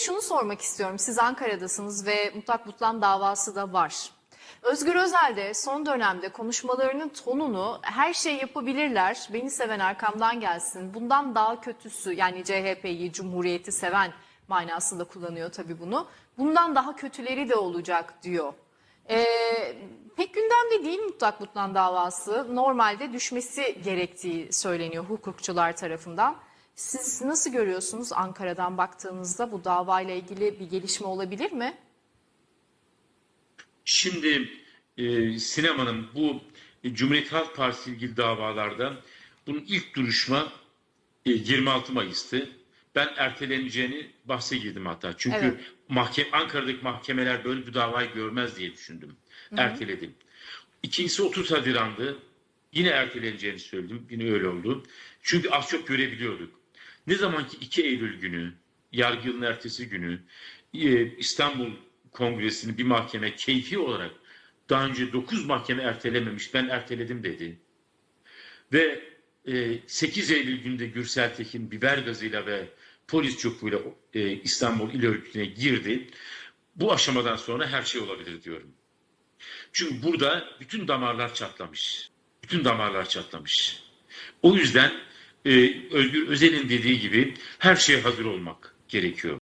Şunu sormak istiyorum. Siz Ankara'dasınız ve mutlak butlan davası da var. Özgür Özel de son dönemde konuşmalarının tonunu her şey yapabilirler, beni seven arkamdan gelsin, bundan daha kötüsü yani CHP'yi, Cumhuriyeti seven manasında kullanıyor tabii bunu. Bundan daha kötüleri de olacak diyor. Ee, pek gündemde değil mutlak butlan davası. Normalde düşmesi gerektiği söyleniyor hukukçular tarafından. Siz nasıl görüyorsunuz Ankara'dan baktığınızda bu davayla ilgili bir gelişme olabilir mi? Şimdi e, sinemanın bu e, Cumhuriyet Halk Partisi ilgili davalarda bunun ilk duruşma e, 26 Mayıs'tı. Ben erteleneceğini bahse girdim hatta. Çünkü Evet. mahkem, Ankara'daki mahkemeler böyle bir davayı görmez diye düşündüm. Erteledim. İkincisi 30 Haziran'dı. Yine erteleneceğini söyledim. Yine öyle oldu. Çünkü az çok görebiliyorduk. Ne zaman ki 2 Eylül günü, yargı yılının ertesi günü e, İstanbul Kongresi'ni bir mahkeme keyfi olarak daha önce 9 mahkeme ertelememiş ben erteledim dedi. Ve e, 8 Eylül günde Gürsel Tekin biber gazıyla ve polis çubuğuyla e, İstanbul İl Örgütü'ne girdi. Bu aşamadan sonra her şey olabilir diyorum. Çünkü burada bütün damarlar çatlamış. Bütün damarlar çatlamış. O yüzden e, Özgür Özel'in dediği gibi her şeye hazır olmak gerekiyor.